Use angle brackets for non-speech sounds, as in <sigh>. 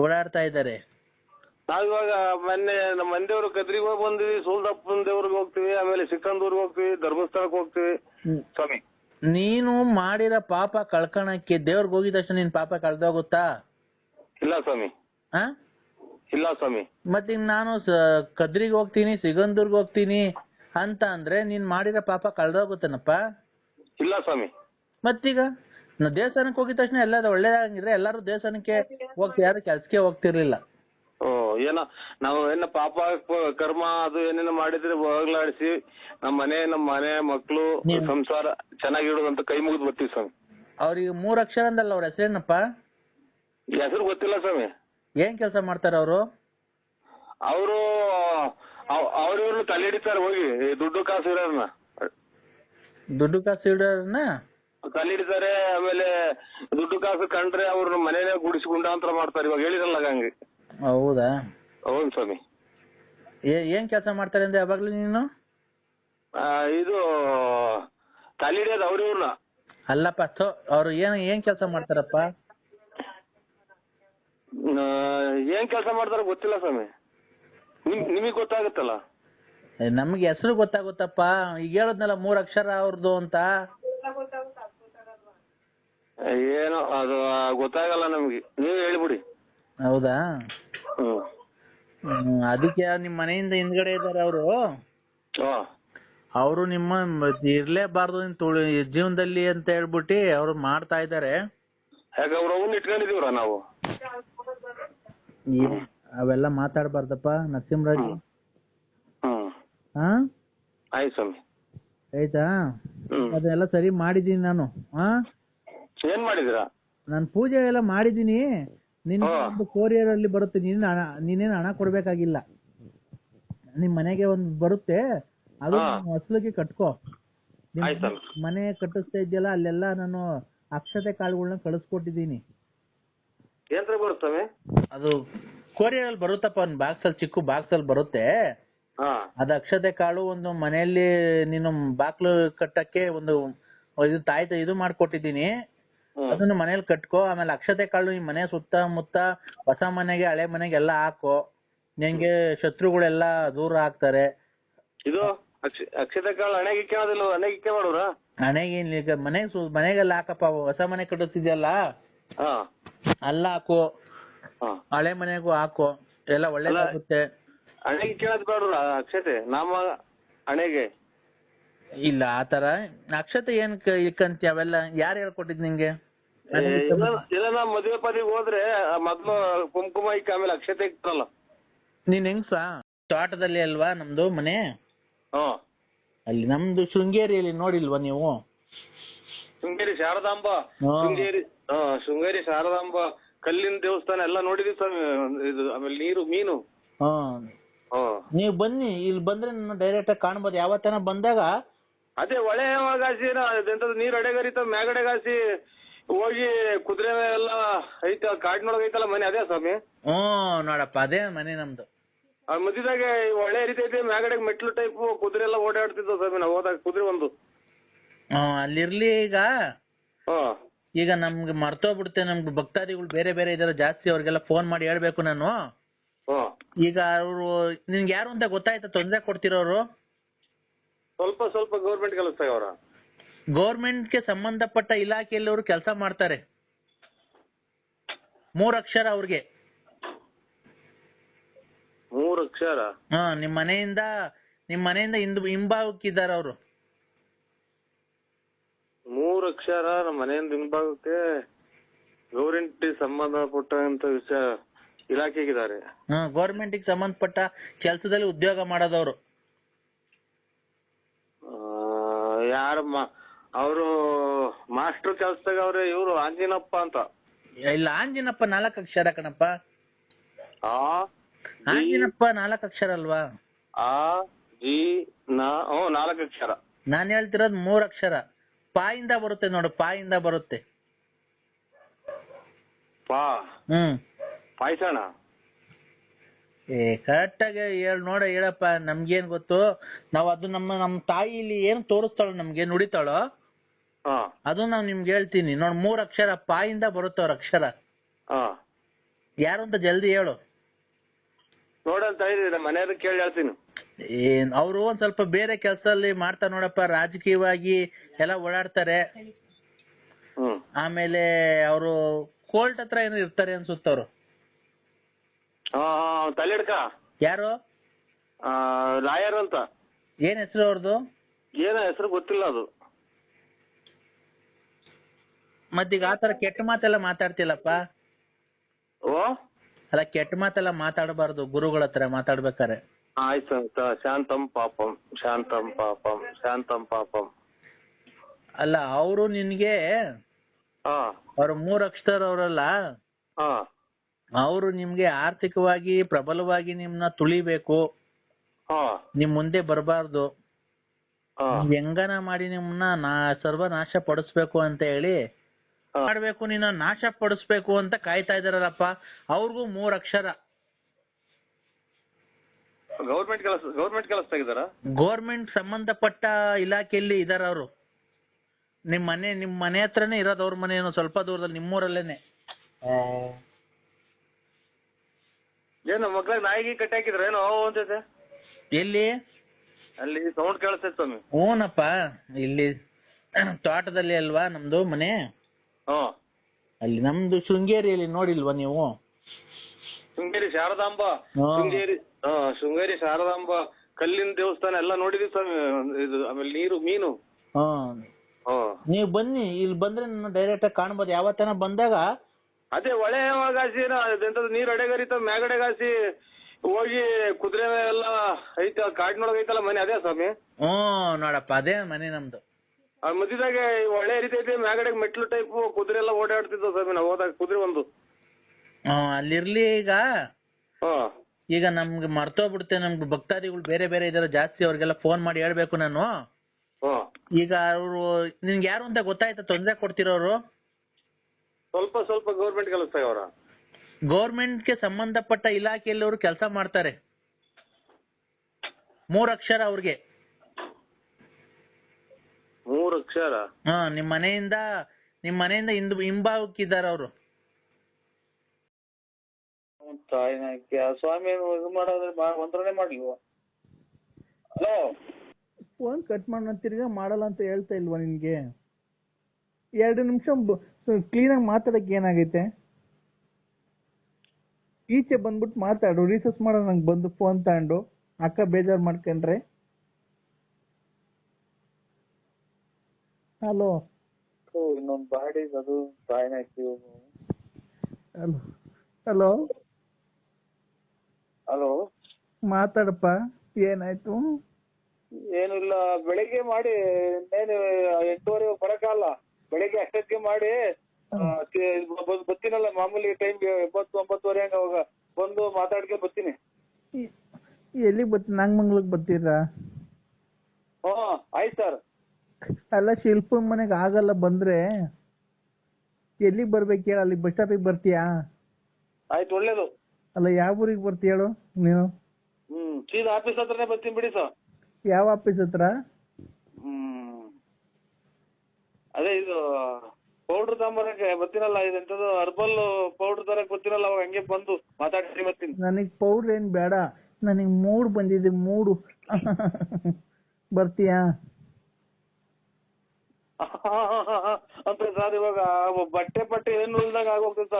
ಓಡಾಡ್ತಾ ಇದ್ದಾರೆ. ನಾವಿವಾಗ ಮೊನ್ನೆ ನಮ್ಮ ಮಂದಿಯವರು ಕದ್ರಿಗೆ ಹೋಗಿ ಬಂದ್ವಿ ಸೋಲ್ದಪ್ಪನ ದೇವ್ರಿಗೆ ಹೋಗ್ತೀವಿ ಆಮೇಲೆ ಸಿಕ್ಕಂದೂರ್ಗೆ ಹೋಗ್ತೀವಿ ಧರ್ಮಸ್ಥಳಕ್ಕೆ ಹೋಗ್ತೀವಿ. ಸ್ವಾಮಿ. ನೀನು ಮಾಡಿರೋ ಪಾಪ ಕಳ್ಕಣಕ್ಕೆ ದೇವ್ರಿಗೆ ಹೋಗಿದ ತಕ್ಷಣ ನಿನ್ ಪಾಪ ಕಳ್ದೋಗುತ್ತಾ? ಇಲ್ಲ ಸ್ವಾಮಿ. ಆ? ಇಲ್ಲ ಸ್ವಾಮಿ. ಮತ್ತೆ ಇನ್ ನಾನು ಸ- ಕದ್ರಿಗೆ ಹೋಗ್ತೀನಿ ಸಿಗಂದೂರ್ಗ್ ಹೋಗ್ತೀನಿ ಅಂತ ಅಂದ್ರೆ ನೀನ್ ಮಾಡಿರೋ ಪಾಪ ಕಳ್ದೋಗುತ್ತೇನಪ್ಪ? ಇಲ್ಲ ಸ್ವಾಮಿ. ಮತ್ತೀಗ? ನಾವು ದೇವಸ್ಥಾನಕ್ಕೆ ಹೋಗಿದ ತಕ್ಷಣ ಎಲ್ಲ ಒಳ್ಳೇದಾಗಿದ್ರೆ ಎಲ್ಲಾರು ದೇವಸ್ಥಾನಕ್ಕೆ ಹೋಗ್ತಾ ಯಾರು ಕೆಲ್ಸಕ್ಕೆ ಹೋಗ್ತಿರ್ಲಿಲ್ಲ. ಓ ಏನೋ ನಾವು ಏನ ಪಾಪ ಪ- ಕರ್ಮ ಅದು ಏನೇನೋ ಮಾಡಿದ್ರೆ ಹೋಗ್ಲಾಡಿಸಿ ನಮ್ಮ ಮನೆ ನಮ್ಮ ಮನೆ ಮಕ್ಕಳು ಸಂಸಾರ ಸಂಸಾರ ಚೆನ್ನಾಗಿಡೋದಂತ ಕೈ ಮುಗಿದು ಬರ್ತೀವಿ ಸ್ವಾಮಿ. ಅವ್ರಿಗೆ ಮೂರ್ ಅಕ್ಷರ ಅಂದಲ್ಲ ಅವ್ರ ಹೆಸರೇನಪ್ಪ? ಹೆಸರು ಗೊತ್ತಿಲ್ಲ ಸ್ವಾಮಿ. ಏನ್ ಕೆಲಸ ಮಾಡ್ತಾರ ಅವರು? ಅವರು ಅವ್ರಿವ್ರನ್ನ ತಲೆ ಹಿಡಿತಾರೆ ಹೋಗಿ ಈ ದುಡ್ಡು ಕಾಸು ಇಡೋರ್ನ ದುಡ್ಡು ಕಾಸು ಇಡೋರ್ನ? ತಲೆ ಹಿಡಿತಾರೆ ಆಮೇಲೆ ದುಡ್ಡು ಕಾಸು ಕಂಡ್ರೆ ಅವ್ರ ಮನೇನೆ ಗುಡಿಸಿ ಗುಂಡಾಂತರ ಮಾಡ್ತಾರೆ. ಇವಾಗ ಹೇಳಿರಲ್ಲ ಹಂಗೆ. ಹೌದಾ? ಹೌದು ಸ್ವಾಮಿ. ಏ- ಏನ್ ಕೆಲಸ ಮಾಡ್ತಾರೆ ಅಂದ್ರೆ ಯಾವಾಗ್ಲೂ ನೀನು? ಆ, ಇದು ಹಿಡಿಯೋದು ಅವ್ರಿವ್ರನ್ನ ಅಲ್ಲಪ್ಪ ಥೋ ಅವ್ರು ಏನ್ ಏನ್ ಕೆಲಸ ಮಾಡ್ತಾರಪ್ಪ? ಏನ್ ಕೆಲಸ ಮಾಡ್ತಾರ ಗೊತ್ತಿಲ್ಲ ಸ್ವಾಮಿ. ನಿಮ್ ನಿಮಗ್ ಗೊತ್ತಾಗುತ್ತಲ್ಲ? ಏ, ನಮ್ಗೆ ಹೆಸರು ಗೊತ್ತಾಗುತ್ತಪ್ಪ. ಈಗ ಹೇಳದ್ನಲ್ಲ ಮೂರ್ ಅಕ್ಷರ ಅವ್ರದ್ದು ಅಂತ. ಏನೋ ಅದು ಗೊತ್ತಾಗಲ್ಲ ನಮ್ಗೆ. ನೀವ್ ಹೇಳ್ಬಿಡಿ. ಹೌದಾ? ಹ್ಮ್. ಹ್ಮ್, ಅದಕ್ಕೆ ನಿಮ್ ಮನೆಯಿಂದ ಹಿಂದ್ಗಡೆ ಇದ್ದಾರೆ ಅವರು? ಓ ಅವರು ನಿಮ್ಮ ಇರ್ಲೇಬಾರ್ದು ತುಳು ಜೀವನದಲ್ಲಿ ಅಂತ ಹೇಳ್ಬಿಟ್ಟು ಅವ್ರು ಮಾಡ್ತಾ ಇದಾರೆ ಯಾಕೆ ಅವ್ರ ಅವನ್ನ ಇಟ್ಕೊಂಡಿದೀವ್ರ ನಾವು? ಈ- ಅವೆಲ್ಲ ಮಾತಾಡ್ಬಾರ್ದಪ್ಪ ನರಸಿಂಹರಾಜ್. ಹ್ಮ್. ಹಾ ಆಯ್ತು ಸ್ವಾಮಿ. ಆಯ್ತಾ? ಹ್ಮ್. ಅದೆಲ್ಲ ಸರಿ ಮಾಡಿದೀನಿ ನಾನು. ಹಾ ಏನ್ ಮಾಡಿದಿರಾ ನಾನು ಪೂಜೆ ಎಲ್ಲ ಮಾಡಿದೀನಿ ನಿನ್ನ ಹಾ. ಒಂದು ಕೊರಿಯರ್ ಅಲ್ಲಿ ಬರುತ್ತೆ. ನೀನ್ ಹಣ ನೀನೇನು ಹಣ ಕೊಡ್ಬೇಕಾಗಿಲ್ಲ. ನಿಮ್ ಮನೆಗೆ ಒಂದ್ ಬರುತ್ತೆ. ಅದು ಅಸಲಿಗೆ ನೀನು ಕಟ್ಕೋ. ನಿಮ್ ಮನೆ ಕಟ್ಟಿಸ್ತಾ ಇದೆಯಲ್ಲ ಅಲ್ಲೆಲ್ಲ ನಾನು ಅಕ್ಷತೆ ಕಾಳುಗಳನ್ನ ಕಳಿಸ್ಕೊಟ್ಟಿದ್ದೀನಿ. ಏನ್ರ ಬರುತ್ತವೆ ಅದು ಕೊರಿಯರ್ ಅಲ್ಲಿ ಬರುತ್ತಪ್ಪ ಒಂದ್ ಬಾಕ್ಸ್ ಅಲ್ಲಿ ಚಿಕ್ಕ ಬಾಕ್ಸ್ ಅಲ್ಲಿ ಬರುತ್ತೆ. ಹಾ. ಅದು ಅಕ್ಷತೆ ಕಾಳು ಒಂದು ಮನೆಯಲ್ಲಿ ನೀನು ಬಾಕ್ಲು ಕಟ್ಟಕ್ಕೆ ಒಂದು ಇದು ತಾಯ್ತ ಇದು ಮಾಡ್ಕೊಟ್ಟಿದ್ದೀನಿ. ಅದನ್ನ ಮನೇಲಿ ಕಟ್ಕೋ ಆಮೇಲೆ ಅಕ್ಷತೆ ಕಾಳು ನಿಮ್ ಮನೆ ಸುತ್ತ ಮುತ್ತ ಹೊಸ ಮನೆಗೆ ಹಳೆ ಮನೆಗೆ ಎಲ್ಲ ಹಾಕೋ. ನಿಂಗೆ ಶತ್ರುಗಳೆಲ್ಲ ದೂರ ಆಗ್ತಾರೆ ಇದು ಅಕ್ಷತೆ ಕಾಳು ಹಣೆ ಗಿಕ್ಕೆ ಮಾಡೋದಿಲ್ಲ ಹಣೆ ಗಿಕ್ಕೆ ಮಾಡೋರ ಮನೆಗೆ ಈಗ ಮನೆಗೆ ಸು- ಮನೆಗೆಲ್ಲ ಹಾಕಪ್ಪ ಹೊಸ ಮನೆ ಕಟ್ಟುತ್ತಿದ್ಯಲ್ಲ ಅಲ್ಲ ಹಾಕು. ಹಳೆ ಮನೆಗೂ ಹಾಕು. ಎಲ್ಲ ಒಳ್ಳೇದಾಗುತ್ತೆ. ಹಣೆಗೆ ಕೇಳೋದು ಬೇಡ ಅಕ್ಷತೆ? ನಮ್ಮ ಹಣೆಗೆ. ಇಲ್ಲ ಆತರ ಅಕ್ಷತೆ ಏನ್ ಇಕ್ಕಂತೀಯ ಅವೆಲ್ಲ? ಯಾರು ಹೇಳ್ಕೊಟ್ಟಿದ್ ನಿಂಗೆ? ಎಲ್ಲ ನಾ ಮದುವೆ ಪದಿಗೆ ಹೋದ್ರೆ ಮೊದ್ಲು ಕುಂಕುಮ ಇಕ್ಕ ಆಮೇಲೆ ಅಕ್ಷತೆ ಇಕ್ತಾರಲ್ಲ ನೀನ್ ಹೆಂಗ್ಸ? ತೋಟದಲ್ಲಿ ಅಲ್ವಾ ನಮ್ದು ಮನೆ? ಹ್ಮ್ ಅಲ್ಲಿ ನಮ್ದು ಶೃಂಗೇರಿಯಲ್ಲಿ ನೋಡಿಲ್ವಾ ನೀವು? ಶೃಂಗೇರಿ ಶಾರದಾಂಬ. ಹಾ. ಶೃಂಗೇರಿ ಹಾ ಶೃಂಗೇರಿ ಶಾರದಾಂಬ ಕಲ್ಲಿನ ದೇವಸ್ಥಾನ ಎಲ್ಲ ನೋಡಿದೀವಿ ಸ್ವಾಮಿ ಇದು ಆಮೇಲೆ ನೀರು ಮೀನು. ಹಾ. ಹಾ. ನೀವು ಬನ್ನಿ ಇಲ್ಲಿ ಬಂದ್ರೆ ನನ್ನ ಡೈರೆಕ್ಟ್ ಆಗಿ ಕಾಣ್ಬೋದು. ಯಾವತ್ತನ ಬಂದಾಗ ಅದೇ ಹೊಳೆ ಅದೆಂತದ್ ನೀರ್ ಅಡೆಗರಿತ ಮ್ಯಾಗಡೆಗಾಸಿ ಹೋಗಿ ಕುದುರೆ ಎಲ್ಲ ಐತ ಕಾಡಿನೊಳಗೆ ಐತಲ್ಲ ಮನೆ ಅದೇ ಸ್ವಾಮಿ. ಹ್ಮ್ ನೋಡಪ್ಪ ಅದೇ ಮನೆ ನಮ್ದು. ಆ ಮಧ್ಯದಾಗ ಒಳ್ಳೆ ರೀತಿ ಐತಿ ಮ್ಯಾಗಡೆ ಮೆಟ್ಲು ಟೈಪ್ ಕುದುರೆ ಎಲ್ಲ ಓಡಾಡ್ತಿದ್ವು ಸ್ವಾಮಿ ನಾವು ಹೋದಾಗ ಕುದುರೆ ಒಂದು. ಹ್ಮ್ ಅಲ್ಲಿರ್ಲಿ ಈಗ. ಹಾ. ಈಗ ನಮ್ಗೆ ಮರ್ತೋಗ್ಬಿಡುತ್ತೆ ನಮ್ಗೆ ಭಕ್ತಾದಿಗಳು ಬೇರೆ ಬೇರೆ ಇದಾರೆ ಜಾಸ್ತಿ ಅವ್ರಿಗೆಲ್ಲ ಫೋನ್ ಮಾಡಿ ಹೇಳ್ಬೇಕು ನಾನು. ಹಾ. ಈಗ ಅವರು ನಿನ್ಗೆ ಯಾರು ಅಂತ ಗೊತ್ತಾಯ್ತಾ ತೊಂದರೆ ಕೊಡ್ತಿರೋರು? ಸ್ವಲ್ಪ ಸ್ವಲ್ಪ ಗೌರ್ಮೆಂಟ್ ಕೆಲಸ ಅವ್ರ ಗೌರ್ಮೆಂಟ್ಗೆ ಸಂಬಂಧಪಟ್ಟ ಇಲಾಖೆಯಲ್ಲಿ ಅವರು ಕೆಲಸ ಮಾಡ್ತಾರೆ. ಮೂರಕ್ಷರ ಅಕ್ಷರ ಅವ್ರಿಗೆ. ಮೂರು ಅಕ್ಷರ? ಹಾ ನಿಮ್ ಮನೆಯಿಂದ ನಿಮ್ ಮನೆಯಿಂದ ಹಿಂದ್ ಹಿಂಭಾಗಕ್ಕಿದ್ದಾರೆ ಅವರು. ಮೂರು ಅಕ್ಷರ ನಮ್ಮ ಮನೆಯಿಂದ ಹಿಂಭಾಗಕ್ಕೆ ಗೌರ್ಮೆಂಟ್ ಸಂಬಂಧಪಟ್ಟಂತ ವಿಷಯ ಇಲಾಖೆಗಿದ್ದಾರೆ ಹ್ಮ್ ಗೌರ್ಮೆಂಟ್ಗೆ ಸಂಬಂಧಪಟ್ಟ ಕೆಲಸದಲ್ಲಿ ಉದ್ಯೋಗ ಮಾಡೋದವ್ರು. ಯಾರ ಅವರು ಮಾಸ್ಟರ್ ಕೆಲ್ಸದಾಗ ಅವ್ರೆ ಇವ್ರು ಆಂಜಿನಪ್ಪ ಅಂತ. ಇಲ್ಲ ಆಂಜಿನಪ್ಪ ನಾಲ್ಕು ಅಕ್ಷರ ಕಣಪ್ಪ. ಆ ಆಂಜಿನಪ್ಪ ನಾಲ್ಕು ಅಕ್ಷರ ಅಲ್ವಾ? ಆ ಜಿ ನ ಹ್ಞೂ ನಾಲ್ಕು ಅಕ್ಷರ. ನಾನ್ ಹೇಳ್ತಿರೋದು ಮೂರ್ ಅಕ್ಷರ. ಪಾಯಿಂದ ಬರುತ್ತೆ ನೋಡು ಪಾಯಿಂದ ಬರುತ್ತೆ. ಪಾ? ಹ್ಮ್. ಪಾಯ್ಸಣ? ಏ ಕರೆಕ್ಟ್ ಆಗಿ ಹೇಳ್ ನೋಡ ಹೇಳಪ್ಪ ನಮ್ಗೇನ್ ಗೊತ್ತು? ನಾವ್ ಅದು ನಮ್ಮ ನಮ್ ತಾಯಿ ಇಲ್ಲಿ ಏನ್ ತೋರಿಸ್ತಾಳೋ ನಮ್ಗೆ ನುಡಿತಾಳೋ? ಅದು ನಾವು ನಿಮ್ಗೆ ಹೇಳ್ತೀನಿ. ನೋಡ್ ಮೂರ್ ಅಕ್ಷರ ಪಾಯಿಂದ ಬರುತ್ತೆ ಅವ್ರ ಅಕ್ಷರ. ಯಾರು ಅಂತ ಜಲ್ದಿ ಹೇಳು. ನೋಡಂತ ನಮ್ಮ ಮನೆಯವ್ರ ಕೇಳಿ ಹೇಳ್ತೀನಿ. ಏನ್ ಅವರು ಒಂದ್ ಸ್ವಲ್ಪ ಬೇರೆ ಕೆಲಸದಲ್ಲಿ ಮಾಡ್ತಾರೆ ನೋಡಪ್ಪ ರಾಜಕೀಯವಾಗಿ ಎಲ್ಲ ಓಡಾಡ್ತಾರೆ. ಆಮೇಲೆ ಅವರು ಕೋರ್ಟ್ ಹತ್ರ ಏನೋ ಇರ್ತಾರೆ ಅನ್ಸುತ್ತವ್ರು ತಲೆಡ್ಕ ಯಾರು? ಲಾಯರ್ ಅಂತ. ಏನ್ ಹೆಸರು ಅವ್ರದ್ದು ಏನೋ ಹೆಸರು ಗೊತ್ತಿಲ್ಲ ಅದು. ಮತ್ತೀಗ ಆತರ ಕೆಟ್ಟ ಮಾತೆಲ್ಲ ಮಾತಾಡ್ತಿಲ್ಲಪ್ಪ? ಓ? ಅಲ್ಲ ಕೆಟ್ಟ ಮಾತೆಲ್ಲ ಮಾತಾಡಬಾರ್ದು ಗುರುಗಳ ಹತ್ರ ಮಾತಾಡ್ಬೇಕಾರೆ ಆಯ್ತು ಅಂತ ಶಾಂತಂ ಪಾಪಂ ಶಾಂತಂ ಪಾಪಂ ಶಾಂತಂ ಪಾಪಂ. ಅಲ್ಲ ಅವರು ನಿನ್ಗೆ ಹಾ. ಅವ್ರ ಮೂರ್ ಅಕ್ಷರವ್ರಲ್ಲ ಹಾ. ಅವರು ನಿಮ್ಗೆ ಆರ್ಥಿಕವಾಗಿ ಪ್ರಬಲವಾಗಿ ನಿಮ್ನ ತುಳಿಬೇಕು. ಹಾ. ನಿಮ್ ಮುಂದೆ ಬರಬಾರ್ದು. ಹಾ. ಹೆಂಗನ ಮಾಡಿ ನಿಮ್ನ ನಾ ಸರ್ವನಾಶ ಪಡಿಸ್ಬೇಕು ಅಂತ ಹೇಳಿ. ಮಾಡ್ಬೇಕು ನಿನ್ನ ನಾಶ ಪಡಿಸ್ಬೇಕು ಅಂತ ಕಾಯ್ತಾ ಇದಾರಲ್ಲಪ್ಪ ಅವ್ರಿಗೂ ಮೂರ್ ಅಕ್ಷರ. ಗೌರ್ಮೆಂಟ್ ಕೆಲಸ ಗೌರ್ಮೆಂಟ್ ಕೆಲಸ ಗೌರ್ಮೆಂಟ್ ಸಂಬಂಧಪಟ್ಟ ಇಲಾಖೆಯಲ್ಲಿ ಇದಾರ ಅವರು. ನಿಮ್ ಮನೆ ನಿಮ್ ಮನೆ ಹತ್ರನೇ ಇರೋದು ಅವ್ರ ಮನೆ ಏನೋ ಸ್ವಲ್ಪ ದೂರದಲ್ಲಿ ನಿಮ್ಮೂರಲ್ಲೇನೆ. ಏನು ಮಕ್ಳಿಗೆ ನಾಯಿಗೆ ಕಟ್ಟಿ ಹಾಕಿದ್ರ ಏನೋ ಅಂತೈತೆ ಎಲ್ಲಿ? ಅಲ್ಲಿ ಸೌಂಡ್ ಕೇಳಿಸ್ತೈತೆ ಸ್ವಾಮಿ. ಹ್ಞೂನಪ್ಪ ಇಲ್ಲಿ ತೋಟದಲ್ಲಿ ಅಲ್ವಾ ನಮ್ದು ಮನೆ? ಅಲ್ಲಿ ನಮ್ದು ಶೃಂಗೇರಿಯಲ್ಲಿ ನೋಡಿಲ್ವಾ ನೀವು? ಶೃಂಗೇರಿ ಶಾರದಾಂಬ. ಹಾ. ಶೃಂಗೇರಿ ಹಾ ಶೃಂಗೇರಿ ಶಾರದಾಂಬ ಕಲ್ಲಿನ ದೇವಸ್ಥಾನ ಎಲ್ಲ ನೋಡಿದೀವಿ ಸ್ವಾಮಿ ಇದು ಆಮೇಲೆ ನೀರು ಮೀನು. ಹಾ. ಹಾ. ನೀವು ಬನ್ನಿ ಇಲ್ಲಿ ಬಂದ್ರೆ ನನ್ನ ಡೈರೆಕ್ಟ್ ಆಗಿ ಕಾಣ್ಬೋದು. ಯಾವತ್ತನ ಬಂದಾಗ ಅದೇ ಹೊಳೆ ಒಳಗಾಸಿ ಎಂತದ್ ನೀರ್ ಅಡೆಗರಿತ ಮ್ಯಾಗಡೆಗಾಸಿ ಹೋಗಿ ಕುದುರೆ ಎಲ್ಲ ಐತ ಕಾಡಿನೊಳಗೆ ಐತಲ್ಲ ಮನೆ ಅದೇ ಸ್ವಾಮಿ? ಹ್ಮ್ ನೋಡಪ್ಪ ಅದೇ ಮನೆ ನಮ್ದು. ಆ ಒಳ್ಳೆ ರೀತಿ ಮ್ಯಾಗಡೆ ಮೆಟ್ಲು ಟೈಪ್ ಕುದುರೆ ಎಲ್ಲ ಓಡಾಡ್ತಿದ್ವು ಸ್ವಾಮಿ ನಾವು ಹೋದಾಗ ಕುದುರೆ ಒಂದು. ಹ್ಮ್ ಅಲ್ಲಿರ್ಲಿ ಈಗ. ಹಾ. ಈಗ ನಮ್ಗೆ ಮರ್ತೋಗ್ಬಿಡುತ್ತೆ ನಮ್ಗೆ ಭಕ್ತಾದಿಗಳು ಬೇರೆ ಬೇರೆ ಇದಾರೆ ಜಾಸ್ತಿ ಅವ್ರಿಗೆಲ್ಲ ಫೋನ್ ಮಾಡಿ ಹೇಳ್ಬೇಕು ನಾನು. ಈಗ ಅವರು ನಿನ್ಗೆ ಯಾರು ಅಂತ ಗೊತ್ತಾಯ್ತಾ ತೊಂದರೆ ಕೊಡ್ತಿರೋರು? ಸ್ವಲ್ಪ ಸ್ವಲ್ಪ ಗೌರ್ಮೆಂಟ್ ಕೆಲಸ ಗೌರ್ಮೆಂಟ್ಗೆ ಸಂಬಂಧಪಟ್ಟ ಇಲಾಖೆಯಲ್ಲಿ ಅವರು ಕೆಲಸ ಮಾಡ್ತಾರೆ. ಮೂರಕ್ಷರ ಅಕ್ಷರ ಅವ್ರಿಗೆ. ಮೂರು ಅಕ್ಷರ. ಹಾ ನಿಮ್ ಮನೆಯಿಂದ ನಿಮ್ ಮನೆಯಿಂದ ಹಿಂದ್ ಹಿಂಭಾಗಕ್ಕಿದ್ದಾರೆ ಅವರು. ತಾಯಿನಾಕ್ಯ ಸ್ವಾಮಿ ಇದು ಮಾಡೋದ್ರೆ ಮಂತ್ರನೇ ಮಾಡ್ಲಿವ ಹಲೋ ಫೋನ್ ಕಟ್ ಮಾಡೋಣ ತಿರ್ಗಾ ಮಾಡಲ್ಲ ಅಂತ ಹೇಳ್ತಾ ಇಲ್ವಾ ನಿನ್ಗೆ? ಎರಡು ನಿಮಿಷ ಕ್ಲೀನಾಗಿ ಮಾತಾಡಕ್ಕೆ ಏನಾಗೈತೆ? ಈಚೆ ಬಂದ್ಬಿಟ್ಟು ಮಾತಾಡು ರೀಸಸ್ ಮಾಡೋ ನಂಗೆ ಬಂದು ಫೋನ್ ತಗೊಂಡು. ಅಕ್ಕ ಬೇಜಾರು ಮಾಡ್ಕೊಂಡ್ರೆ. ಹಲೋ. ಇನ್ನೊಂದು ಬಾಡಿ ಅದು ತಾಯಿನಾಕಿ ಹಲೋ. ಹಲೋ. ಹಲೋ. ಮಾತಾಡಪ್ಪ ಏನಾಯ್ತು? ಏನಿಲ್ಲ ಬೆಳಿಗ್ಗೆ ಮಾಡಿ ಇನ್ನೇನು ಎಂಟೂವರೆಗೆ ಬರಕಾಲ್ಲ ಬೆಳಿಗ್ಗೆ ಅಷ್ಟೊತ್ತಿಗೆ ಮಾಡಿ ಬರ್ತೀನಲ್ಲ ಮಾಮೂಲಿ ಟೈಮ್ ಒಂಬತ್ತು ಒಂಬತ್ತುವರೆ ಹಂಗ ಅವಾಗ ಬಂದು ಮಾತಾಡ್ಕೊಂಡು ಬರ್ತೀನಿ. ಎಲ್ಲಿಗೆ ಬರ್ತೀನಿ ನಾಗಮಂಗ್ಲಕ್ಕೆ ಬರ್ತೀರಾ? ಹ್ಞೂ ಆಯ್ತು ಸರ್. ಅಲ್ಲ ಶಿಲ್ಪನ್ ಮನೆಗೆ ಆಗಲ್ಲ ಬಂದ್ರೆ ಎಲ್ಲಿಗೆ ಬರ್ಬೇಕು ಹೇಳು? ಅಲ್ಲಿ ಬಸ್ ಸ್ಟಾಪಿಗೆ ಬರ್ತೀಯಾ? ಆಯ್ತು ಒಳ್ಳೇದು. ಅಲ್ಲ ಯಾವ ಊರಿಗೆ ಬರ್ತೀಯ ಹೇಳು ನೀನು? ಹ್ಮ್ ಸೀದಾ ಆಫೀಸ್ ಹತ್ರನೇ ಬರ್ತೀನಿ ಬಿಡಿ ಸರ್. ಯಾವ ಆಫೀಸ್ ಹತ್ರ? ಹ್ಮ್. ಅದೇ ಇದು ಪೌಡರ್ ತಗೊಂಬರಕ್ಕೆ ಬರ್ತೀನಲ್ಲ ಇದೆಂತದ್ದು ಹರ್ಬಲ್ ಪೌಡರ್ ತರಕ್ ಬರ್ತೀನಲ್ಲ ಅವಾಗ ಹಂಗೆ ಬಂದು ಮಾತಾಡ್ತೀನಿ ಬರ್ತೀನಿ. ನನಗೆ ಪೌಡ್ರ್ ಏನ್ ಬೇಡ. ನನಗೆ ಮೂಡ್ ಬಂದಿದೆ ಮೂಡು. ಬರ್ತೀಯಾ? <laughs> ಅಂತ ಸರ್ ಇವಾಗ ಬಟ್ಟೆ ಪಟ್ಟೆ ಏನು ಇಲ್ದಾಗ ಆಗೋಗ್ತದೆ